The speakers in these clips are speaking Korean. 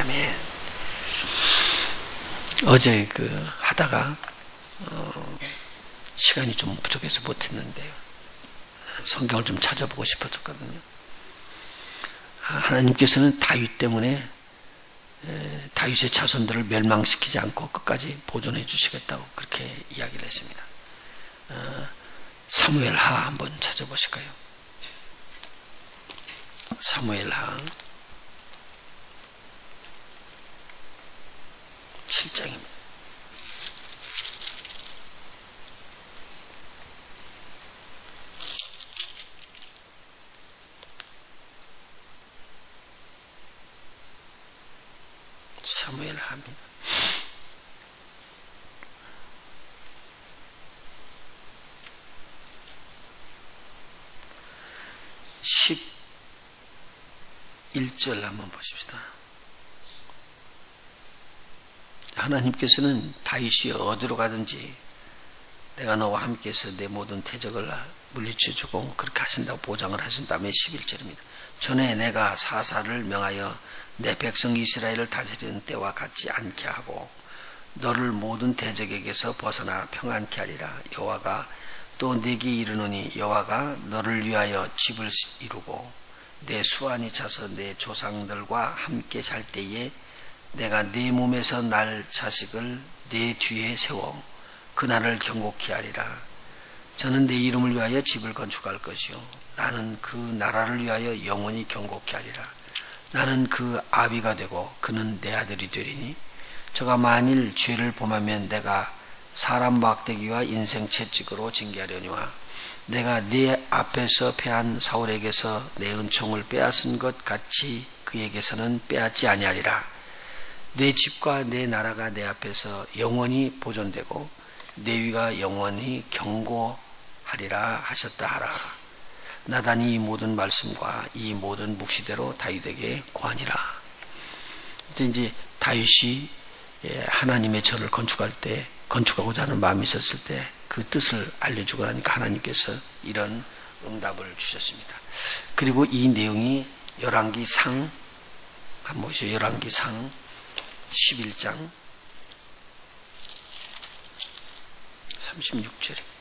아멘. 어제 그 하다가 어, 시간이 좀 부족해서 못했는데요. 성경을 좀 찾아보고 싶었었거든요. 하나님께서는 다윗 때문에 다윗의 자손들을 멸망시키지 않고 끝까지 보존해 주시겠다고 그렇게 이야기를 했습니다. 어, 사무엘 하 한번 찾아보실까요? 사무엘 하 7장입니다. 사무엘 합니다. 십일절 한번 보십시다. 하나님께서는 다윗이 어디로 가든지 내가 너와 함께해서 내 모든 대적을 물리쳐 주고 그렇게 하신다고 보장을 하신 다음에 11절입니다. 전에 내가 사사를 명하여 내 백성 이스라엘을 다스리는 때와 같지 않게 하고 너를 모든 대적에게서 벗어나 평안케 하리라 여호와가 또 내게 이르노니 여호와가 너를 위하여 집을 이루고 내 수완이 차서 내 조상들과 함께 잘 때에 내가 네 몸에서 날 자식을 내 뒤에 세워 그날을 경고케 하리라. 저는 내 이름을 위하여 집을 건축할 것이요. 나는 그 나라를 위하여 영원히 경고케 하리라. 나는 그 아비가 되고 그는 내 아들이 되리니 저가 만일 죄를 범하면 내가 사람 막대기와 인생 채찍으로 징계하려니와 내가 네 앞에서 패한 사울에게서 내 은총을 빼앗은 것 같이 그에게서는 빼앗지 아니하리라 내 집과 내 나라가 내 앞에서 영원히 보존되고 내 위가 영원히 경고하리라 하셨다 하라 나단이 이 모든 말씀과 이 모든 묵시대로 다윗에게 관이라. 이제 다윗이 예, 하나님의 절을 건축할 때 건축하고자 하는 마음이 있었을 때 그 뜻을 알려주고 나니까 하나님께서 이런 응답을 주셨습니다. 그리고 이 내용이 열왕기 상 한번 보시죠. 열왕기 상 11장 36절입니다.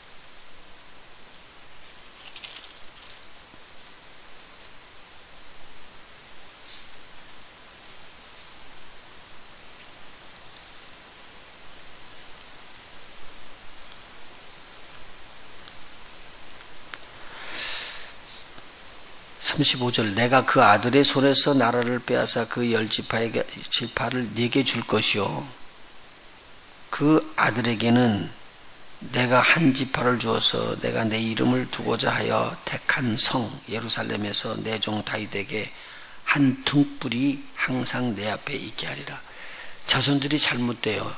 35절 내가 그 아들의 손에서 나라를 빼앗아 그 열 지파에게 지파를 네게 줄 것이요 그 아들에게는 내가 한 지파를 주어서 내가 내 이름을 두고자 하여 택한 성 예루살렘에서 내 종 다윗에게 한 등불이 항상 내 앞에 있게 하리라. 자손들이 잘못돼요.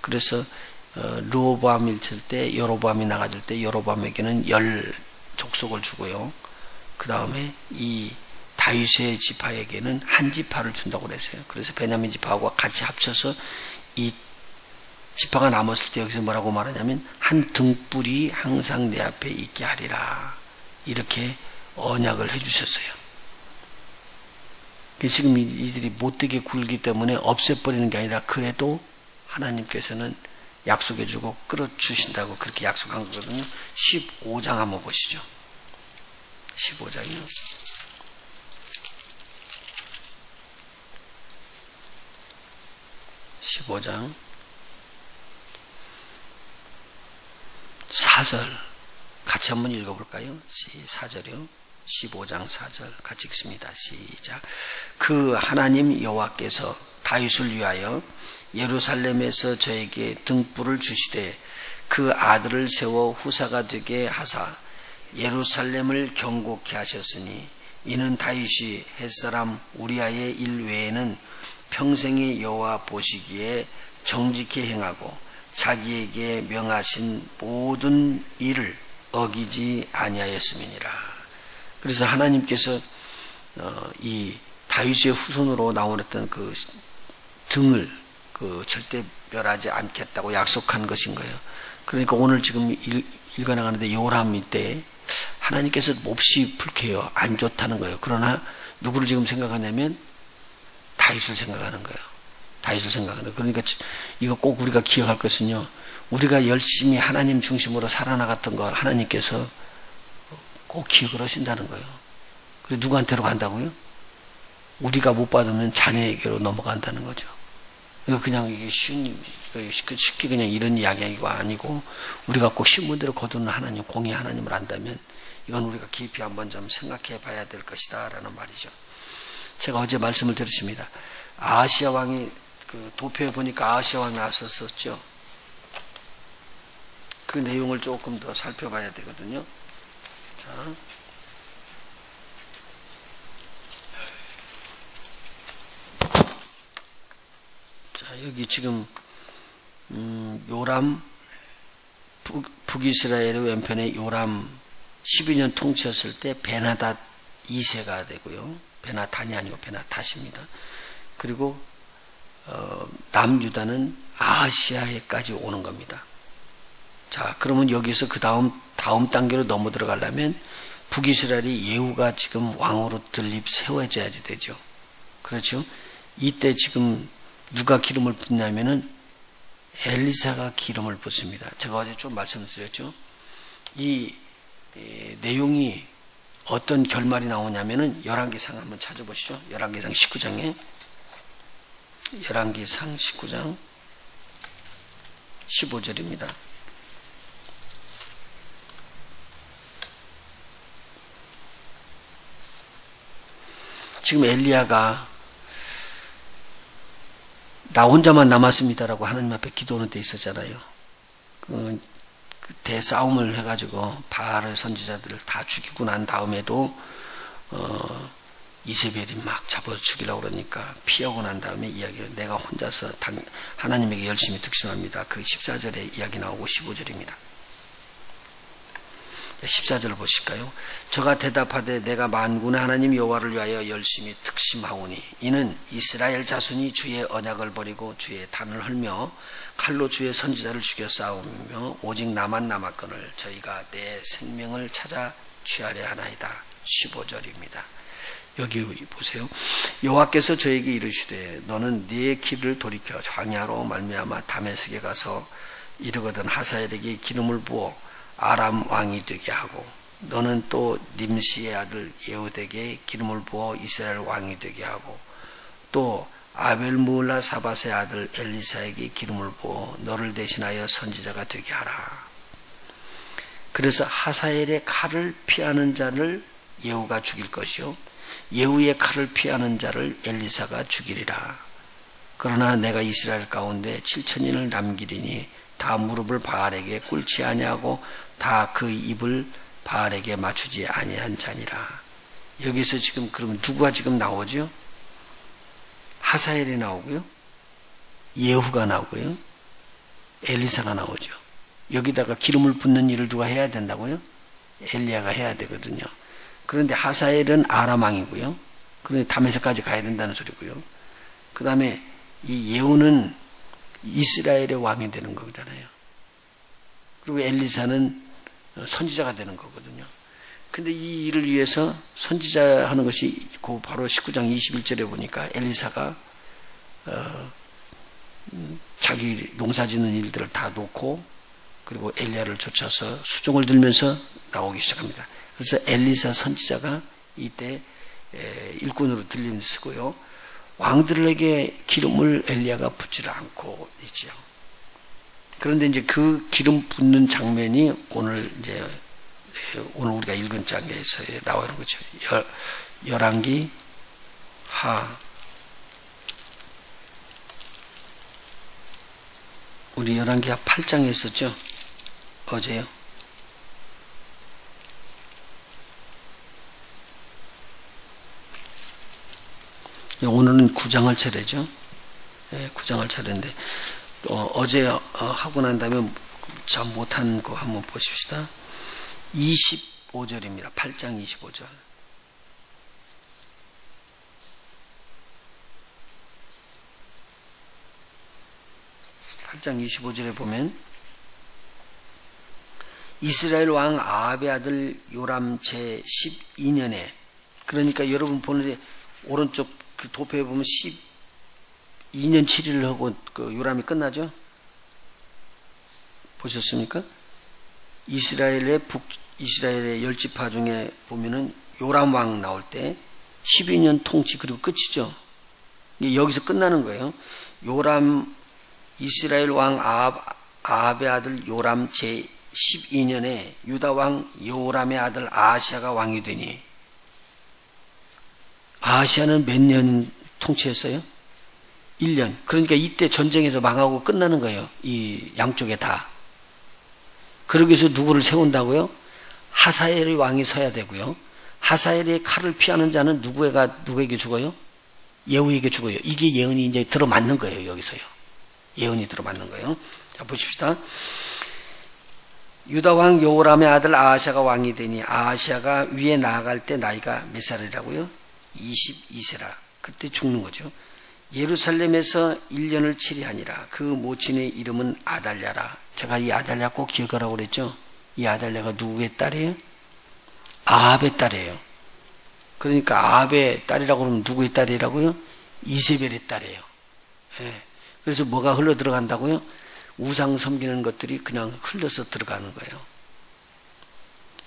그래서 르호보암이 있을 때 여로보암이 나가질 때 여로보암에게는 열 족속을 주고요. 그 다음에 이 다윗의 지파에게는 한 지파를 준다고 그랬어요. 그래서 베냐민 지파하고 같이 합쳐서 이 지파가 남았을 때 여기서 뭐라고 말하냐면 한 등불이 항상 내 앞에 있게 하리라. 이렇게 언약을 해주셨어요. 지금 이들이 못되게 굴기 때문에 없애버리는 게 아니라 그래도 하나님께서는 약속해주고 끌어주신다고 그렇게 약속한 거거든요. 15장 한번 보시죠. 15장이요. 15장 4절 같이 한번 읽어볼까요? 4절이요. 15장 4절 같이 읽습니다. 시작. 그 하나님 여호와께서 다윗을 위하여 예루살렘에서 저에게 등불을 주시되 그 아들을 세워 후사가 되게 하사 예루살렘을 경고케 하셨으니 이는 다윗이 햇사람 우리아의 일 외에는 평생의 여호와 보시기에 정직히 행하고 자기에게 명하신 모든 일을 어기지 아니하였음이니라. 그래서 하나님께서 어, 이 다윗의 후손으로 나오랬던 그 등을 그 절대 멸하지 않겠다고 약속한 것인 거예요. 그러니까 오늘 지금 읽어나가는데 요람이 때 하나님께서 몹시 불쾌해요. 안 좋다는 거예요. 그러나 누구를 지금 생각하냐면 다윗을 생각하는 거예요. 다윗을 생각하는 거예요. 그러니까 이거 꼭 우리가 기억할 것은요. 우리가 열심히 하나님 중심으로 살아나갔던 거 하나님께서 꼭 기억을 하신다는 거예요. 그래 누구한테로 간다고요? 우리가 못 받으면 자녀에게로 넘어간다는 거죠. 이거 그냥 이게 쉬운 쉽게 그냥 이런 이야기가 아니고 우리가 꼭 신문대로 거두는 하나님 공의 하나님을 안다면 이건 우리가 깊이 한번 좀 생각해 봐야 될 것이다 라는 말이죠. 제가 어제 말씀을 들으십니다. 아시아 왕이 그 도표에 보니까 아시아 왕이 나섰었죠. 그 내용을 조금 더 살펴봐야 되거든요. 자. 자, 여기 지금 음, 요람 북, 북이스라엘의 왼편에 요람 12년 통치했을 때 베나닷 2세가 되고요. 베나단이 아니고 베나닷입니다. 그리고 어, 남유다는 아시아에까지 오는 겁니다. 자, 그러면 여기서 그 다음 다음 단계로 넘어 들어가려면 북이스라엘이 예후가 지금 왕으로 들립 세워져야지 되죠. 그렇죠? 이때 지금 누가 기름을 붓냐면은 엘리사가 기름을 붓습니다. 제가 어제 좀 말씀드렸죠. 이 에, 내용이 어떤 결말이 나오냐면은 열왕기상 한번 찾아보시죠. 열왕기상 19장에 열왕기상 19장 15절입니다. 지금 엘리야가 나 혼자만 남았습니다라고 하나님 앞에 기도하는 데 있었잖아요. 그, 그 대싸움을 해가지고 바알의 선지자들을 다 죽이고 난 다음에도 어, 이세벨이 막 잡아 죽이려고 그러니까 피하고 난 다음에 이야기 내가 혼자서 당, 하나님에게 열심히 득심합니다. 그 14절에 이야기 나오고 15절입니다. 14절을 보실까요? 저가 대답하되 내가 만군의 하나님 여호와를 위하여 열심히 특심하오니 이는 이스라엘 자손이 주의 언약을 버리고 주의 단을 헐며 칼로 주의 선지자를 죽여 싸우며 오직 나만 남았거늘 저희가 내 생명을 찾아 취하려 하나이다. 15절입니다. 여기 보세요. 여호와께서 저에게 이르시되 너는 네 길을 돌이켜 광야로 말미암아 다메섹에 가서 이르거든 하사엘에게 기름을 부어 아람 왕이 되게 하고 너는 또 님시의 아들 예후덱에 기름을 부어 이스라엘 왕이 되게 하고 또 아벨무라 사바의 아들 엘리사에게 기름을 부어 너를 대신하여 선지자가 되게 하라. 그래서 하사엘의 칼을 피하는 자를 예후가 죽일 것이요 예후의 칼을 피하는 자를 엘리사가 죽이리라. 그러나 내가 이스라엘 가운데 7천인을 남기리니 다 무릎을 바알에게 꿇지 아니하고 다 그 입을 바알에게 맞추지 아니한 자니라. 여기서 지금 그러면 누가 지금 나오죠? 하사엘이 나오고요. 예후가 나오고요. 엘리사가 나오죠. 여기다가 기름을 붓는 일을 누가 해야 된다고요? 엘리야가 해야 되거든요. 그런데 하사엘은 아람왕이고요. 그런데 담에서까지 가야 된다는 소리고요. 그 다음에 이 예후는 이스라엘의 왕이 되는 거잖아요. 그리고 엘리사는 선지자가 되는 거거든요. 근데 이 일을 위해서 선지자 하는 것이 그 바로 19장 21절에 보니까 엘리사가 어, 자기 농사 짓는 일들을 다 놓고 그리고 엘리야를 쫓아서 수종을 들면서 나오기 시작합니다. 그래서 엘리사 선지자가 이때 일꾼으로 들림 쓰고요. 왕들에게 기름을 엘리야가 붓지 않고 있죠. 그런데 이제 그 기름 붓는 장면이 오늘 이제 오늘 우리가 읽은 장에서 나와 있는 거죠. 열, 열왕기 하 우리 열왕기 하 8장에 있었죠. 어제요. 오늘은 구장할 차례죠. 예, 구장할 차례인데 어, 제 어, 하고 난 다음에 참 못한 거 한번 보십시다. 25절입니다. 8장 25절. (8장 25절에) 보면 이스라엘 왕 아합의 아들 요람 제 12년에 그러니까 여러분 보는데 오른쪽 그 도표에 보면 10 2년 7일을 하고 그 요람이 끝나죠? 보셨습니까? 이스라엘의 북 이스라엘의 열 지파 중에 보면은 요람 왕 나올 때 12년 통치 그리고 끝이죠. 여기서 끝나는 거예요. 요람 이스라엘 왕 아합, 아합의 아들 요람 제 12년에 유다 왕 요람의 아들 아시아가 왕이 되니 아시아는 몇 년 통치했어요? 1년. 그러니까 이때 전쟁에서 망하고 끝나는 거예요. 이 양쪽에 다. 그러기 위해서 누구를 세운다고요? 하사엘의 왕이 서야 되고요. 하사엘의 칼을 피하는 자는 누구에가 누구에게 죽어요? 예후에게 죽어요. 이게 예언이 이제 들어맞는 거예요. 여기서요. 예언이 들어맞는 거예요. 자 보십시다. 유다 왕 요람의 아들 아하샤가 왕이 되니 아하샤가 위에 나아갈 때 나이가 몇 살이라고요? 22세라. 그때 죽는 거죠. 예루살렘에서 1년을 치리하니라. 그 모친의 이름은 아달랴라. 제가 이 아달랴 꼭 기억하라고 그랬죠. 이 아달랴가 누구의 딸이에요? 아합의 딸이에요. 그러니까 아합의 딸이라고 그러면 누구의 딸이라고요? 이세벨의 딸이에요. 예. 그래서 뭐가 흘러 들어간다고요? 우상 섬기는 것들이 그냥 흘러서 들어가는 거예요.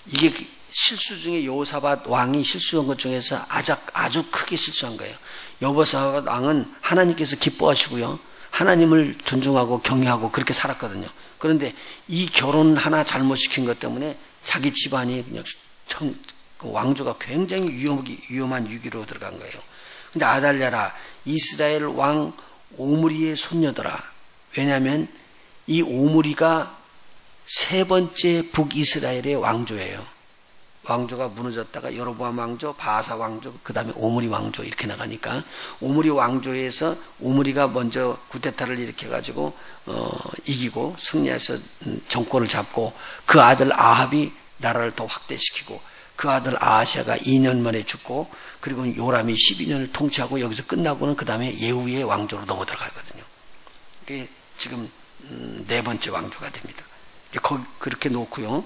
이게 실수 중에 여호사밧 왕이 실수한 것 중에서 아주, 아주 크게 실수한 거예요. 여호사밧 왕은 하나님께서 기뻐하시고요. 하나님을 존중하고 경외하고 그렇게 살았거든요. 그런데 이 결혼 하나 잘못시킨 것 때문에 자기 집안이 그냥 정, 그 왕조가 굉장히 위험, 위험한 위기로 들어간 거예요. 근데 아달랴라 이스라엘 왕 오므리의 손녀더라. 왜냐하면 이 오므리가 세 번째 북이스라엘의 왕조예요. 왕조가 무너졌다가 여로보암 왕조, 바사 왕조, 그 다음에 오므리 왕조 이렇게 나가니까 오므리 왕조에서 오므리가 먼저 구테타를 일으켜가지고 어, 이기고 승리해서 정권을 잡고 그 아들 아합이 나라를 더 확대시키고 그 아들 아하샤가 2년 만에 죽고 그리고 요람이 12년을 통치하고 여기서 끝나고는 그 다음에 예후의 왕조로 넘어 들어가거든요. 그게 지금 음, 네 번째 왕조가 됩니다. 그렇게 놓고요.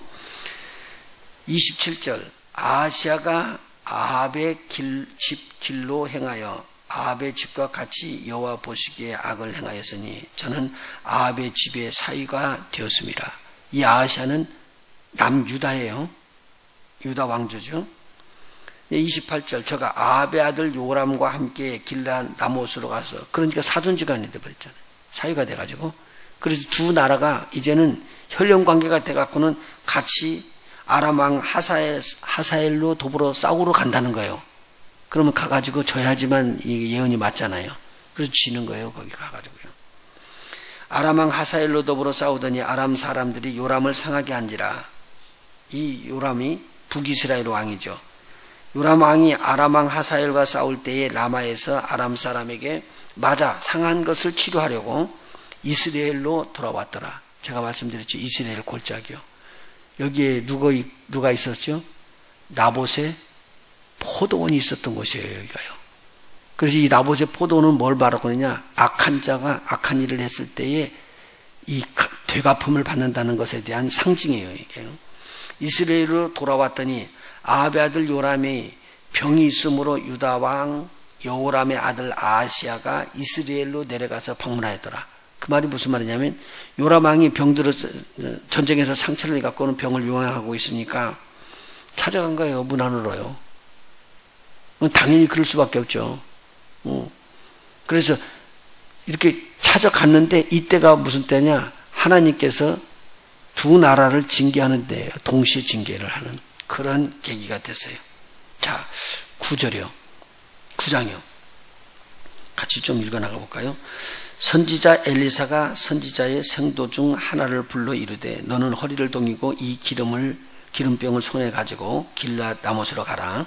27절 아시아가 아합의 길, 집 길로 행하여 아합의 집과 같이 여호와 보시기에 악을 행하였으니 저는 아합의 집의 사위가 되었습니다. 이 아시아는 남유다예요. 유다 왕조죠. 28절 저가 아합의 아들 요람과 함께 길라 라못으로 가서 그러니까 사돈지간이 돼버렸잖아요. 사위가 돼가지고 그래서 두 나라가 이제는 혈연 관계가 돼갖고는 같이 아람왕 하사엘, 하사엘로 더불어 싸우러 간다는 거예요. 그러면 가가지고 져야지만 이 예언이 맞잖아요. 그래서 지는 거예요. 거기 가가지고요. 아람왕 하사엘로 더불어 싸우더니 아람 사람들이 요람을 상하게 한지라. 이 요람이 북이스라엘 왕이죠. 요람 왕이 아람 왕 하사엘과 싸울 때에 라마에서 아람 사람에게 맞아 상한 것을 치료하려고 이스라엘로 돌아왔더라. 제가 말씀드렸죠. 이스라엘 골짜기요. 여기에 누가, 누가 있었죠? 나봇의 포도원이 있었던 곳이에요, 여기가요. 그래서 이 나봇의 포도원은 뭘 말하거든요? 악한 자가 악한 일을 했을 때에 이 되갚음을 받는다는 것에 대한 상징이에요, 이게요. 이스라엘로 돌아왔더니 아합의 아들 요람이 병이 있으므로 유다 왕 여호람의 아들 아시아가 이스라엘로 내려가서 방문하였더라. 그 말이 무슨 말이냐면 요람 왕이 병들어 전쟁에서 상처를 갖고는 병을 요양하고 있으니까 찾아간 거예요. 문 안으로요. 당연히 그럴 수밖에 없죠. 어. 그래서 이렇게 찾아갔는데 이때가 무슨 때냐? 하나님께서 두 나라를 징계하는데 동시에 징계를 하는 그런 계기가 됐어요. 자, 구절이요. 구장이요. 같이 좀 읽어 나가 볼까요? 선지자 엘리사가 선지자의 생도 중 하나를 불러 이르되 너는 허리를 동이고 이 기름을 기름병을 손에 가지고 길라 나못으로 가라.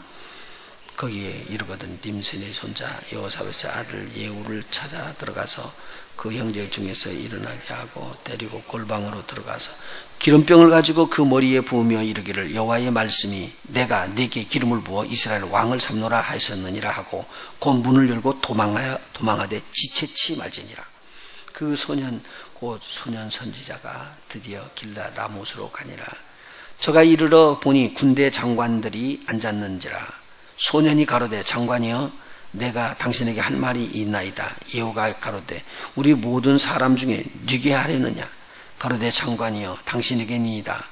거기에 이르거든 님신의 손자 여호사벳의 아들 예우를 찾아 들어가서 그 형제 중에서 일어나게 하고 때리고 골방으로 들어가서 기름병을 가지고 그 머리에 부으며 이르기를 여호와의 말씀이 내가 네게 기름을 부어 이스라엘 왕을 삼노라 하였느니라 하고 곧 문을 열고 도망하여 도망하되 지체치 말지니라 그 소년 곧 소년 선지자가 드디어 길라 라못으로 가니라 저가 이르러 보니 군대 장관들이 앉았는지라 소년이 가로되 장관이여 내가 당신에게 할 말이 있나이다. 예후가 가로되 우리 모든 사람 중에 네게 하려느냐. 가로되 장관이여 당신에게니이다.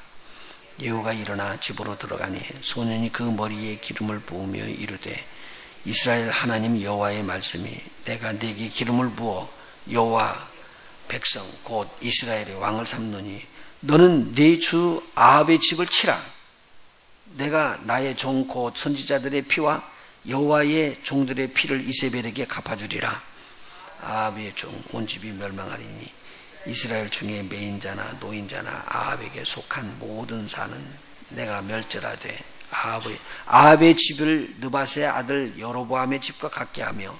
예후가 일어나 집으로 들어가니 소년이 그 머리에 기름을 부으며 이르되 이스라엘 하나님 여호와의 말씀이 내가 네게 기름을 부어 여호와 백성 곧 이스라엘의 왕을 삼노니 너는 네 주 아합의 집을 치라 내가 나의 종 곧 선지자들의 피와 여호와의 종들의 피를 이세벨에게 갚아주리라 아합의 종 온 집이 멸망하리니 이스라엘 중에 매인자나 노인자나 아합에게 속한 모든 사는 내가 멸절하되 아합의 아합의 집을 느바스의 아들 여로보암의 집과 같게 하며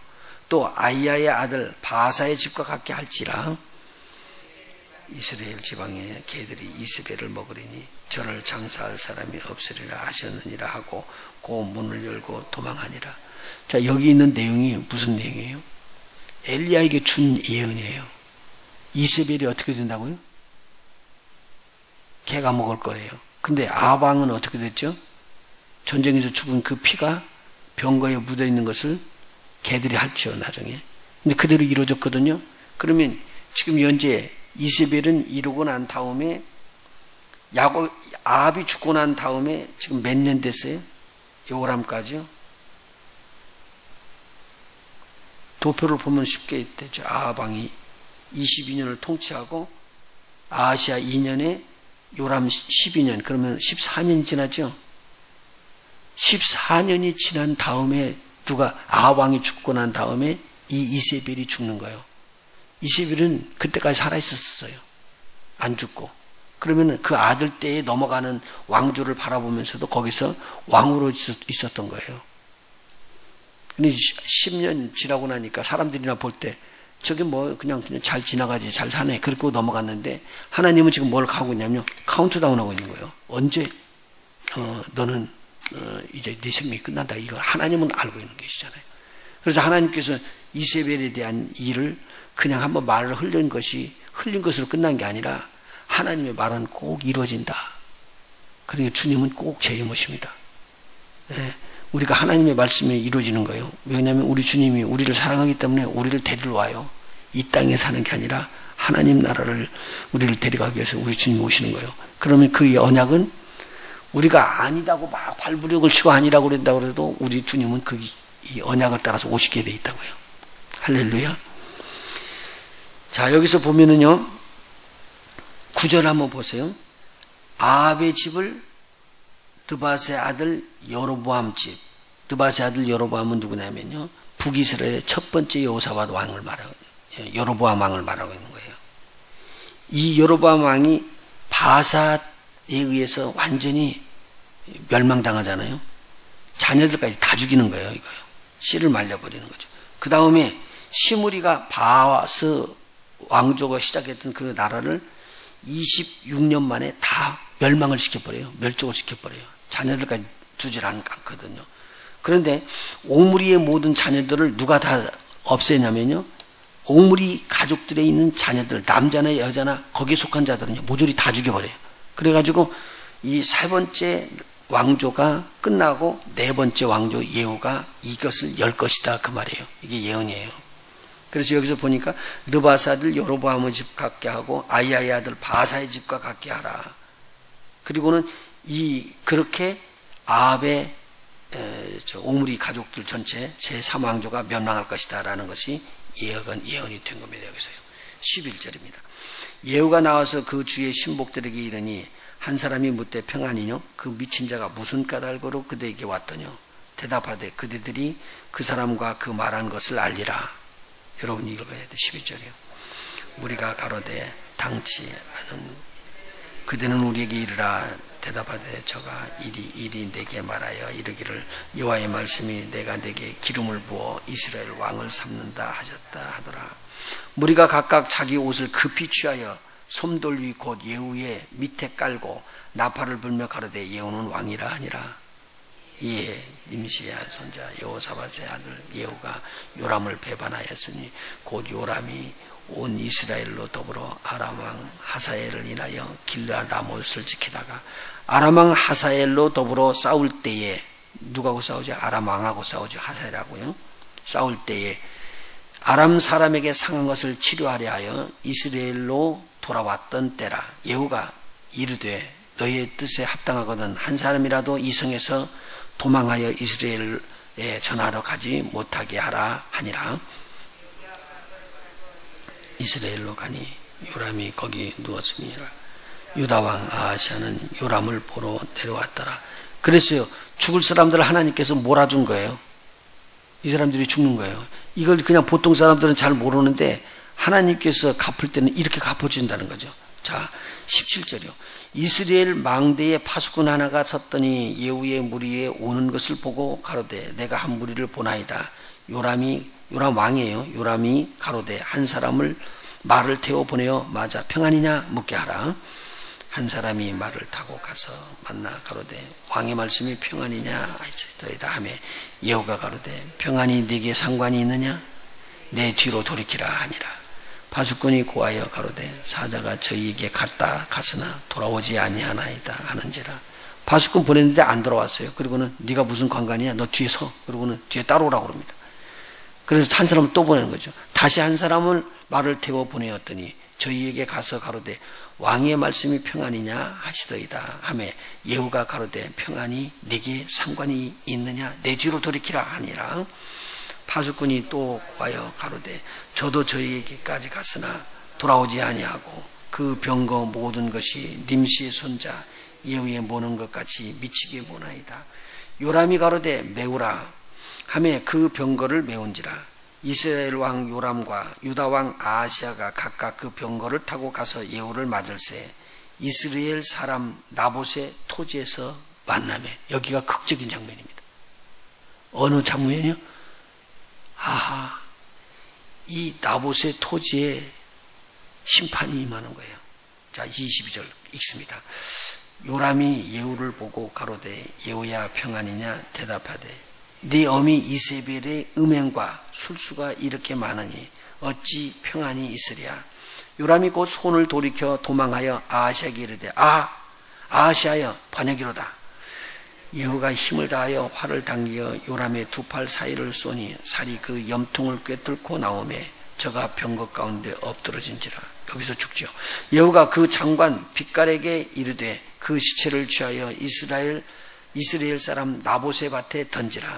또 아이야의 아들 바사의 집과 같게 할지라 이스라엘 지방의 개들이 이스벨을 먹으리니 저를 장사할 사람이 없으리라 하셨느니라 하고 그 문을 열고 도망하니라. 자 여기 있는 내용이 무슨 내용이에요? 엘리야에게 준 예언이에요. 이스벨이 어떻게 된다고요? 개가 먹을 거래요. 근데 아방은 어떻게 됐죠? 전쟁에서 죽은 그 피가 병거에 묻어 있는 것을 개들이 할지요 나중에. 근데 그대로 이루어졌거든요. 그러면 지금 현재 이세벨은 이루고 난 다음에 야곱 아합이 죽고 난 다음에 지금 몇 년 됐어요? 요람까지요. 도표를 보면 쉽게 되죠. 아합왕이 22년을 통치하고 아시아 2년에 요람 12년 그러면 14년이 지났죠. 14년이 지난 다음에 누가 아합왕이 죽고 난 다음에 이 이세벨이 죽는 거예요. 이세벨은 그때까지 살아 있었어요. 안 죽고. 그러면 그 아들 때에 넘어가는 왕조를 바라보면서도 거기서 왕으로 있었던 거예요. 근데 10년 지나고 나니까 사람들이나 볼 때 저게 뭐 그냥 그냥 잘 지나가지 잘 사네 그렇게 넘어갔는데 하나님은 지금 뭘 하고 있냐면 카운트다운 하고 있는 거예요. 언제 어, 너는 어, 이제 내 생명이 끝난다. 이걸 하나님은 알고 있는 것이잖아요. 그래서 하나님께서 이세벨에 대한 일을 그냥 한번 말을 흘린 것이 흘린 것으로 끝난 게 아니라 하나님의 말은 꼭 이루어진다. 그러니까 주님은 꼭 책임오십니다. 예, 우리가 하나님의 말씀에 이루어지는 거예요. 왜냐하면 우리 주님이 우리를 사랑하기 때문에 우리를 데리러 와요. 이 땅에 사는 게 아니라 하나님 나라를 우리를 데려가기 위해서 우리 주님이 오시는 거예요. 그러면 그 언약은 우리가 아니다고 막 발부력을 치고 아니라고 그런다고 해도 우리 주님은 그 언약을 따라서 오시게 돼 있다고요. 할렐루야. 자, 여기서 보면은요, 구절 한번 보세요. 아합의 집을 드바스의 아들 여로보암 집. 드바스의 아들 여로보암은 누구냐면요. 북이스라엘의 첫 번째 여호사밧 왕을 말하고 여로보암 왕을 말하고 있는 거예요. 이 여로보암 왕이 바사에 의해서 완전히 멸망당하잖아요. 자녀들까지 다 죽이는 거예요, 이거요. 씨를 말려버리는 거죠. 그 다음에 시무리가 바스 왕조가 시작했던 그 나라를 26년 만에 다 멸망을 시켜버려요. 멸종을 시켜버려요. 자녀들까지 두질 않거든요. 그런데 오므리의 모든 자녀들을 누가 다 없애냐면요. 오므리 가족들에 있는 자녀들, 남자나 여자나 거기에 속한 자들은요, 모조리 다 죽여버려요. 그래가지고 이 세 번째 왕조가 끝나고 네 번째 왕조 예후가 이것을 열 것이다 그 말이에요. 이게 예언이에요. 그래서 여기서 보니까 느바사 아들 여로보암의 집 같게 하고 아이아의 아들 바사의 집과 같게 하라. 그리고는 이 그렇게 아합의 저 오므리 가족들 전체 제 3왕조가 멸망할 것이다라는 것이 예언, 예언이 된 겁니다. 여기서요. 11절입니다. 예후가 나와서 그 주의 신복들에게 이르니 한 사람이 묻되 평안이뇨? 그 미친 자가 무슨 까닭으로 그대에게 왔더뇨? 대답하되 그대들이 그 사람과 그 말한 것을 알리라. 여러분 읽어야 돼. 12절이요. 우리가 가로되 당치 않은 그대는 우리에게 이르라 대답하되 저가 이리 이리 내게 말하여 이르기를 여호와의 말씀이 내가 내게 기름을 부어 이스라엘 왕을 삼는다 하셨다 하더라. 우리가 각각 자기 옷을 급히 취하여 솜돌 위 곧 예후의 밑에 깔고 나팔을 불며 가로되 예후는 왕이라 하니라. 이에 임시야 손자 여호사밧의 아들 예후가 요람을 배반하였으니 곧 요람이 온 이스라엘로 더불어 아람 왕 하사엘을 인하여 길라 라못을 지키다가 아람 왕 하사엘로 더불어 싸울 때에 누가하고 싸우죠? 아람 왕하고 싸우죠. 하사엘하고요. 싸울 때에 아람 사람에게 상한 것을 치료하려 하여 이스라엘로 돌아왔던 때라 예후가 이르되 너의 뜻에 합당하거든 한 사람이라도 이 성에서 도망하여 이스라엘에 전하러 가지 못하게 하라 하니라 이스라엘로 가니 요람이 거기 누웠음이라 유다 왕 아하시아는 요람을 보러 내려왔더라. 그랬어요. 죽을 사람들을 하나님께서 몰아준 거예요. 이 사람들이 죽는 거예요. 이걸 그냥 보통 사람들은 잘 모르는데 하나님께서 갚을 때는 이렇게 갚아준다는 거죠. 자 17절이요. 이스라엘 망대에 파수꾼 하나가 섰더니 예후의 무리에 오는 것을 보고 가로되 내가 한 무리를 보나이다. 요람이 요람 왕이에요. 요람이 가로되 한 사람을 말을 태워 보내어 맞아 평안이냐 묻게 하라. 한 사람이 말을 타고 가서 만나 가로되 왕의 말씀이 평안이냐? 아이다 하매 여호가 가로되 평안이 네게 상관이 있느냐? 내 뒤로 돌이키라 하니라. 파수꾼이 고하여 가로되 사자가 저희에게 갔다 갔으나 돌아오지 아니하나이다 하는지라. 파수꾼 보냈는데 안 돌아왔어요. 그리고는 네가 무슨 관관이야 너 뒤에 서. 그러고는 뒤에 따라오라고 그럽니다 그래서 한 사람을 또 보내는 거죠. 다시 한 사람을 말을 태워 보내었더니 저희에게 가서 가로되 왕의 말씀이 평안이냐? 하시더이다. 하매 예후가 가로되 평안이 내게 상관이 있느냐? 내 뒤로 돌이키라. 하니라. 파수꾼이 또 와여 가로되 저도 저희에게까지 갔으나 돌아오지 아니하고 그 병거 모든 것이 님시의 손자 예후에 모는 것 같이 미치게 모나이다. 요람이 가로되 매우라 함에 그 병거를 메운지라 이스라엘 왕 요람과 유다 왕 아하시아가 각각 그 병거를 타고 가서 예후를 맞을세 이스라엘 사람 나봇의 토지에서 만남에 여기가 극적인 장면입니다. 어느 장면이요? 아하 이 나봇의 토지에 심판이 임하는 거예요. 자 22절 읽습니다. 요람이 예후를 보고 가로되 예후야 평안이냐 대답하되 네 어미 이세벨의 음행과 술수가 이렇게 많으니 어찌 평안이 있으랴? 요람이 곧 손을 돌이켜 도망하여 아하시아에게 이르되 아 아하시아여 번역이로다. 여호가 힘을 다하여 활을 당겨 요람의 두 팔 사이를 쏘니 살이 그 염통을 꿰뚫고 나오매 저가 병거 가운데 엎드러진지라. 여기서 죽죠 여호가 그 장관 빛깔에게 이르되 그 시체를 취하여 이스라엘 이스라엘 사람 나보세 밭에 던지라.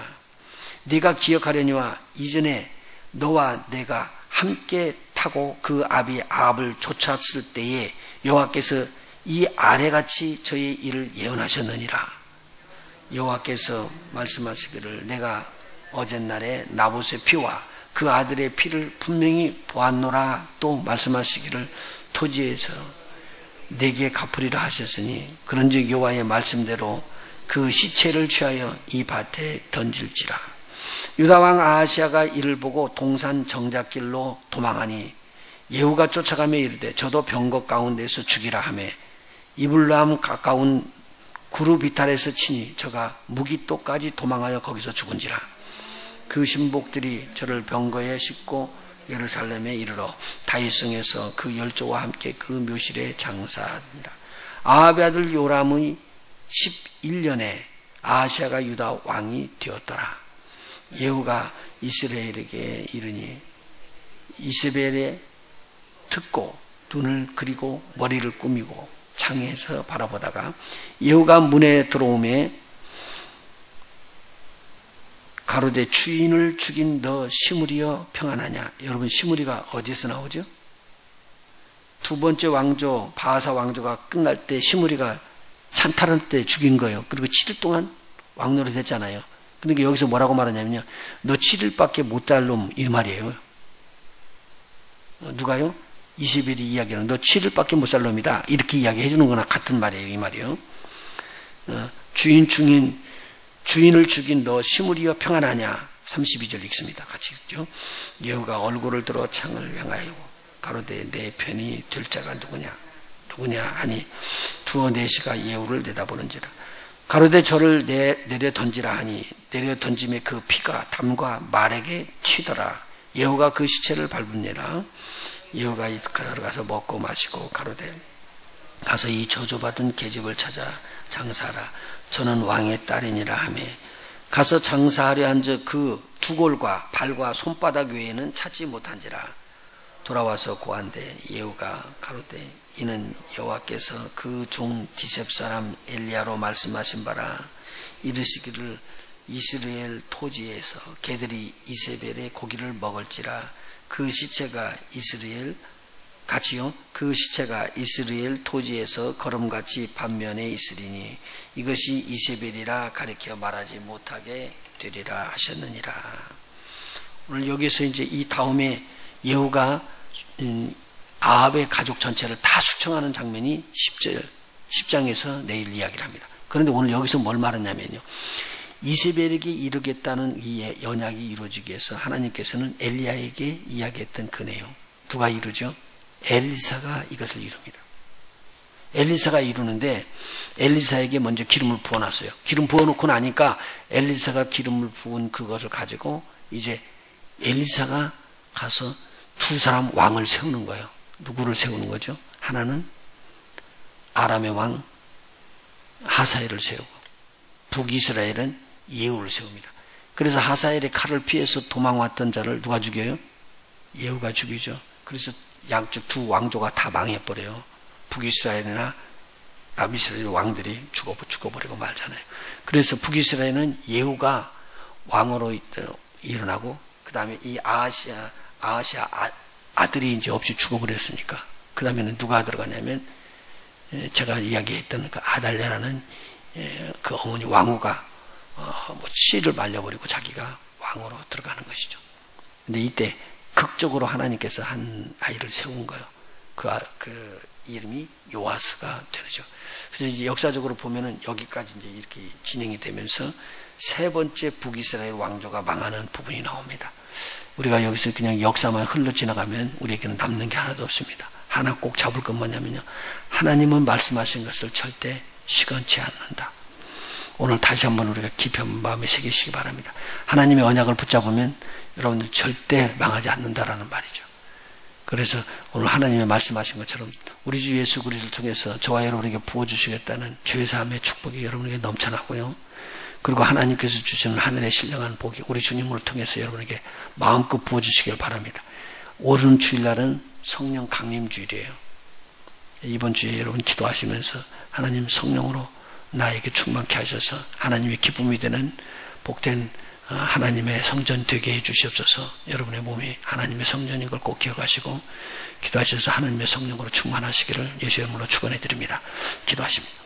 네가 기억하려니와 이전에 너와 내가 함께 타고 그 아비 아합을 쫓았을 때에 여호와께서 이 아래같이 저의 일을 예언하셨느니라. 여호와께서 말씀하시기를 내가 어젯날에 나봇의 피와 그 아들의 피를 분명히 보았노라 또 말씀하시기를 토지에서 내게 갚으리라 하셨으니 그런즉 여호와의 말씀대로 그 시체를 취하여 이 밭에 던질지라. 유다왕 아하시아가 이를 보고 동산 정작길로 도망하니 예후가 쫓아가며 이르되 저도 병거 가운데서 죽이라 하매 이블람 가까운 구루 비탈에서 치니 저가 무기또까지 도망하여 거기서 죽은지라. 그 신복들이 저를 병거에 싣고 예루살렘에 이르러 다윗성에서 그 열조와 함께 그 묘실에 장사합니다. 아합의 아들 요람의 11년에 아시아가 유다 왕이 되었더라. 예후가 이스라엘에게 이르니 이스벨에 듣고 눈을 그리고 머리를 꾸미고 창에서 바라보다가 예후가 문에 들어오매 가로대 주인을 죽인 너 시무리여 평안하냐? 여러분 시무리가 어디서 나오죠? 두 번째 왕조 바하사 왕조가 끝날 때 시무리가 찬탈할 때 죽인 거예요. 그리고 7일 동안 왕노릇 했잖아요. 그러니까 여기서 뭐라고 말하냐면요. 너 7일밖에 못살 놈, 이 말이에요. 어, 누가요? 이세벨이 이야기하는 너 7일밖에 못 살 놈이다. 이렇게 이야기해 주는 거나 같은 말이에요. 이 말이요. 어, 주인 중인, 주인을 죽인 너 시무리여 평안하냐. 32절 읽습니다. 같이 읽죠. 여호가 얼굴을 들어 창을 향하여 가로되 내 편이 될 자가 누구냐. 누구냐 하니 두어 네시가 예후를 내다보는지라. 가로되 저를 내, 내려 던지라 하니 내려 던짐에 그 피가 담과 말에게 튀더라. 예후가 그 시체를 밟으니라. 예후가 들어가서 먹고 마시고 가로되 가서 이 저주받은 계집을 찾아 장사하라. 저는 왕의 딸이니라 하며 가서 장사하려 한즉 그 두골과 발과 손바닥 외에는 찾지 못한지라. 돌아와서 고한데 예후가 가로되 이는 여호와께서 그 종 디셉 사람 엘리야로 말씀하신 바라 이르시기를 이스라엘 토지에서 개들이 이세벨의 고기를 먹을지라. 그 시체가 이스라엘 같이요? 그 시체가 이스라엘 토지에서 걸음같이 반면에 있으리니 이것이 이세벨이라 가리켜 말하지 못하게 되리라 하셨느니라. 오늘 여기서 이제 이 다음에 예후가 음, 아합의 가족 전체를 다 숙청하는 장면이 10절, 10장에서 내일 이야기를 합니다. 그런데 오늘 여기서 뭘 말하냐면요. 이세벨에게 이르겠다는 이 연약이 이루어지기 위해서 하나님께서는 엘리야에게 이야기했던 그 내용. 누가 이루죠? 엘리사가 이것을 이룹니다. 엘리사가 이루는데 엘리사에게 먼저 기름을 부어놨어요. 기름 부어놓고 나니까 엘리사가 기름을 부은 그것을 가지고 이제 엘리사가 가서 두 사람 왕을 세우는 거예요. 누구를 세우는 거죠? 하나는 아람의 왕 하사엘을 세우고 북이스라엘은 예후를 세웁니다. 그래서 하사엘의 칼을 피해서 도망왔던 자를 누가 죽여요? 예후가 죽이죠. 그래서 양쪽 두 왕조가 다 망해버려요. 북이스라엘이나 남이스라엘 왕들이 죽어, 죽어버리고 말잖아요. 그래서 북이스라엘은 예후가 왕으로 일어나고, 그 다음에 이 아시아, 아시아 아들이 이제 없이 죽어버렸으니까. 그 다음에는 누가 들어가냐면, 제가 이야기했던 그 아달레라는 그 어머니 왕후가 어, 뭐 씨를 말려버리고 자기가 왕으로 들어가는 것이죠. 근데 이때 극적으로 하나님께서 한 아이를 세운 거예요. 그, 아, 그 이름이 요아스가 되죠. 그래서 이제 역사적으로 보면은 여기까지 이제 이렇게 진행이 되면서 세 번째 북이스라엘 왕조가 망하는 부분이 나옵니다. 우리가 여기서 그냥 역사만 흘러 지나가면 우리에게는 남는 게 하나도 없습니다. 하나 꼭 잡을 건 뭐냐면요. 하나님은 말씀하신 것을 절대 시건치 않는다. 오늘 다시 한번 우리가 한번 마음에 새기시기 바랍니다. 하나님의 언약을 붙잡으면 여러분들 절대 망하지 않는다라는 말이죠. 그래서 오늘 하나님의 말씀하신 것처럼 우리 주 예수 그리스도를 통해서 저와 여러분에게 부어주시겠다는 죄 사함의 축복이 여러분에게 넘쳐나고요. 그리고 하나님께서 주시는 하늘의 신령한 복이 우리 주님을 통해서 여러분에게 마음껏 부어주시길 바랍니다. 오른 주일날은 성령 강림 주일이에요. 이번 주에 여러분 기도하시면서 하나님 성령으로 나에게 충만케 하셔서 하나님의 기쁨이 되는 복된 어, 하나님의 성전 되게 해 주시옵소서 여러분의 몸이 하나님의 성전인 걸 꼭 기억하시고 기도하셔서 하나님의 성령으로 충만하시기를 예수 이름으로 축원해 드립니다. 기도하십니다.